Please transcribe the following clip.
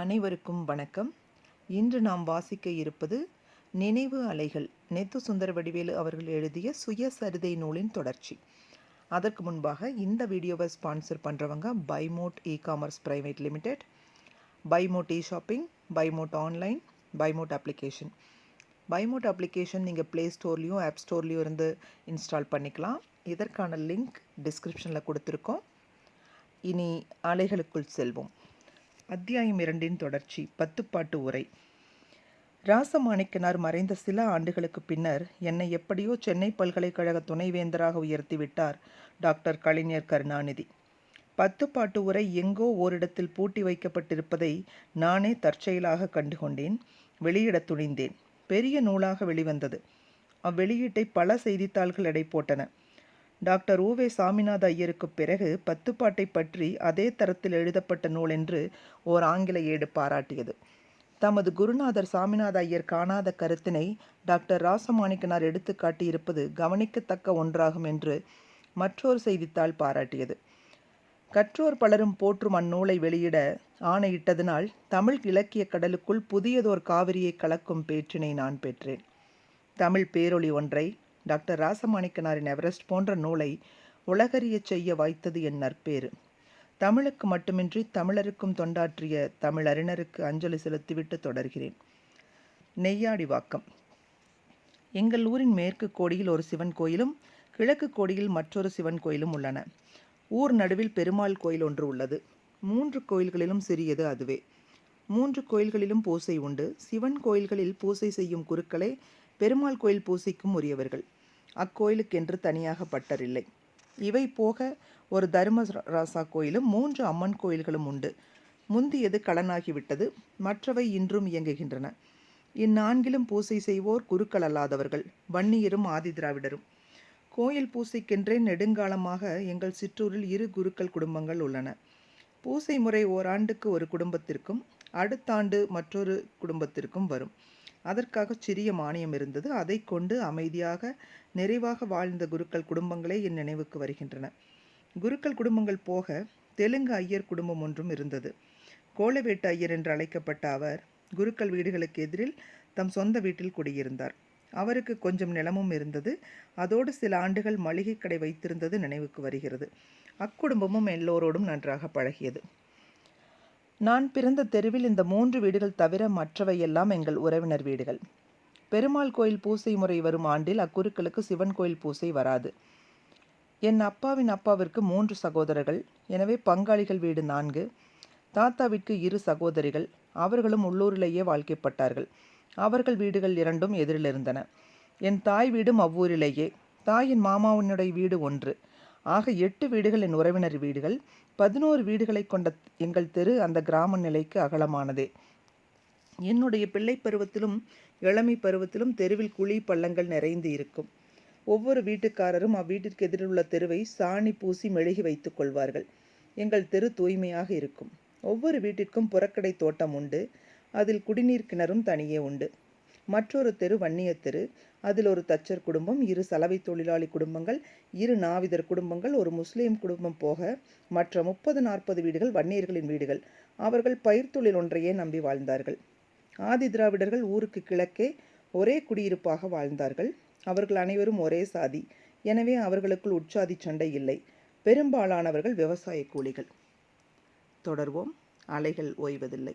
அனைவருக்கும் வணக்கம். இன்று நாம் வாசிக்க இருப்பது நினைவு அலைகள். நெத்து சுந்தர வடிவேலு அவர்கள் எழுதிய சுயசரிதை நூலின் தொடர்ச்சி. அதற்கு முன்பாக இந்த வீடியோவை ஸ்பான்சர் பண்ணுறவங்க பைமோட் e commerce private limited பைமோட் e shopping பைமோட் online பைமோட் application. பைமோட் application நீங்கள் ப்ளே ஸ்டோர்லேயும் ஆப் ஸ்டோர்லேயும் இருந்து இன்ஸ்டால் பண்ணிக்கலாம். இதற்கான லிங்க் டிஸ்கிரிப்ஷனில் கொடுத்துருக்கோம். இனி அலைகளுக்குள் செல்வோம். அத்தியாயம் இரண்டின் தொடர்ச்சி பத்துப்பாட்டு உரை. ராசமாணிக்கனார் மறைந்த சில ஆண்டுகளுக்கு பின்னர் என்னை எப்படியோ சென்னை பல்கலைக்கழக துணைவேந்தராக உயர்த்திவிட்டார் டாக்டர் கலைஞர் கருணாநிதி. பத்துப்பாட்டு உரை எங்கோ ஓரிடத்தில் பூட்டி வைக்கப்பட்டிருப்பதை நானே தற்செயலாக கண்டுகொண்டேன் வெளியிட துணிந்தேன். பெரிய நூலாக வெளிவந்தது. அவ்வெளியீட்டை பல செய்தித்தாள்கள் எடை போட்டன. டாக்டர் ஓவே சாமிநாத ஐயருக்கு பிறகு பத்துப்பாட்டை பற்றி அதே தரத்தில் எழுதப்பட்ட நூல் என்று ஓர் ஆங்கில ஏடு பாராட்டியது. தமது குருநாதர் சாமிநாத ஐயர் காணாத கருத்தினை டாக்டர் ராசமாணிக்கனார் எடுத்து காட்டியிருப்பது கவனிக்கத்தக்க ஒன்றாகும் என்று மற்றொரு செய்தித்தாள் பாராட்டியது. கற்றோர் பலரும் போற்றும் அந்நூலை வெளியிட ஆணையிட்டதனால் தமிழ் இலக்கிய கடலுக்குள் புதியதோர் காவிரியை கலக்கும் பேற்றினை நான் பெற்றேன். தமிழ் பேரொளி ஒன்றை டாக்டர் ராசமாணிக்கனாரின் எவரெஸ்ட் போன்ற நூலை உலகறியச் செய்ய வாய்த்தது என் நற்பேறு. தமிழுக்கு மட்டுமின்றி தமிழருக்கும் தொண்டாற்றிய தமிழறிஞருக்கு அஞ்சலி செலுத்திவிட்டு தொடர்கிறேன். நெய்யாடி வாக்கம். எங்கள் ஊரின் மேற்கு கோடியில் ஒரு சிவன் கோயிலும் கிழக்கு கோடியில் மற்றொரு சிவன் கோயிலும் உள்ளன. ஊர் நடுவில் பெருமாள் கோயில் ஒன்று உள்ளது. மூன்று கோயில்களிலும் சிறியது அதுவே. மூன்று கோயில்களிலும் பூசை உண்டு. சிவன் கோயில்களில் பூசை செய்யும் குருக்களே பெருமாள் கோயில் பூசைக்கும் உரியவர்கள். அக்கோயிலுக்கென்று தனியாக பட்டரில்லை இவை போக ஒரு தர்மராசா கோயிலும் மூன்று அம்மன் கோயில்களும் உண்டு. முந்தியது கடனாகிவிட்டது. மற்றவை இன்றும் இயங்குகின்றன. இந்நான்கிலும் பூசை செய்வோர் குருக்கள் அல்லாதவர்கள் வன்னியரும் ஆதி திராவிடரும். கோயில் பூசைக்கென்றே நெடுங்காலமாக எங்கள் சிற்றூரில் இரு குருக்கள் குடும்பங்கள் உள்ளன. பூசை முறை ஓராண்டுக்கு ஒரு குடும்பத்திற்கும் அடுத்த ஆண்டு மற்றொரு குடும்பத்திற்கும் வரும். அதற்காக சிறிய மானியம் இருந்தது. அதை கொண்டு அமைதியாக நிறைவாக வாழ்ந்த குருக்கள் குடும்பங்களே என் நினைவுக்கு வருகின்றன. குருக்கள் குடும்பங்கள் போக தெலுங்கு ஐயர் குடும்பம் ஒன்றும் இருந்தது. கோலவேட்டு ஐயர் என்று அழைக்கப்பட்ட அவர் குருக்கள் வீடுகளுக்கு எதிரில் தம் சொந்த வீட்டில் குடியிருந்தார். அவருக்கு கொஞ்சம் நிலமும் இருந்தது. அதோடு சில ஆண்டுகள் மளிகை கடை வைத்திருந்தது நினைவுக்கு வருகிறது. அக்குடும்பமும் எல்லோரோடும் நன்றாக பழகியது. நான் பிறந்த தெருவில் இந்த மூன்று வீடுகள் தவிர மற்றவையெல்லாம் எங்கள் உறவினர் வீடுகள். பெருமாள் கோயில் பூசை முறை வரும் ஆண்டில் அக்குருக்களுக்கு சிவன் கோயில் பூசை வராது. என் அப்பாவின் அப்பாவிற்கு மூன்று சகோதரர்கள் எனவே பங்காளிகள் வீடு நான்கு தாத்தாவிற்கு இரு சகோதரிகள் அவர்களும் உள்ளூரிலேயே வாழ்க்கைப்பட்டார்கள். அவர்கள் வீடுகள் இரண்டும் எதிரிலிருந்தன என் தாய் வீடும் அவ்வூரிலேயே தாயின் மாமாவினுடைய வீடு ஒன்று ஆக எட்டு வீடுகள் என் உறவினர் வீடுகள். பதினோரு வீடுகளை கொண்ட எங்கள் தெரு அந்த கிராம நிலைக்கு அகலமானதே. என்னுடைய பிள்ளை பருவத்திலும் இளமை பருவத்திலும் தெருவில் குழி பள்ளங்கள் நிறைந்து இருக்கும். ஒவ்வொரு வீட்டுக்காரரும் அவ்வீட்டிற்கு எதிரில் உள்ள தெருவை சாணி பூசி மெழுகி வைத்துக் கொள்வார்கள். எங்கள் தெரு தூய்மையாக இருக்கும். ஒவ்வொரு வீட்டிற்கும் புறக்கடை தோட்டம் உண்டு. அதில் குடிநீர் கிணறும் தனியே உண்டு. மற்றொரு தெரு வன்னிய தெரு. அதில் ஒரு தச்சர் குடும்பம் இரு சலவை தொழிலாளி குடும்பங்கள் இரு நாவிதர் குடும்பங்கள் ஒரு முஸ்லீம் குடும்பம் போக மற்ற முப்பது நாற்பது வீடுகள் வன்னியர்களின் வீடுகள். அவர்கள் பயிர் தொழில் ஒன்றையே நம்பி வாழ்ந்தார்கள். ஆதி திராவிடர்கள் ஊருக்கு கிழக்கே ஒரே குடியிருப்பாக வாழ்ந்தார்கள். அவர்கள் அனைவரும் ஒரே சாதி. எனவே அவர்களுக்குள் உற்சாதி சண்டை இல்லை. பெரும்பாலானவர்கள் விவசாய கூலிகள். தொடர்வோம். அலைகள் ஓய்வதில்லை.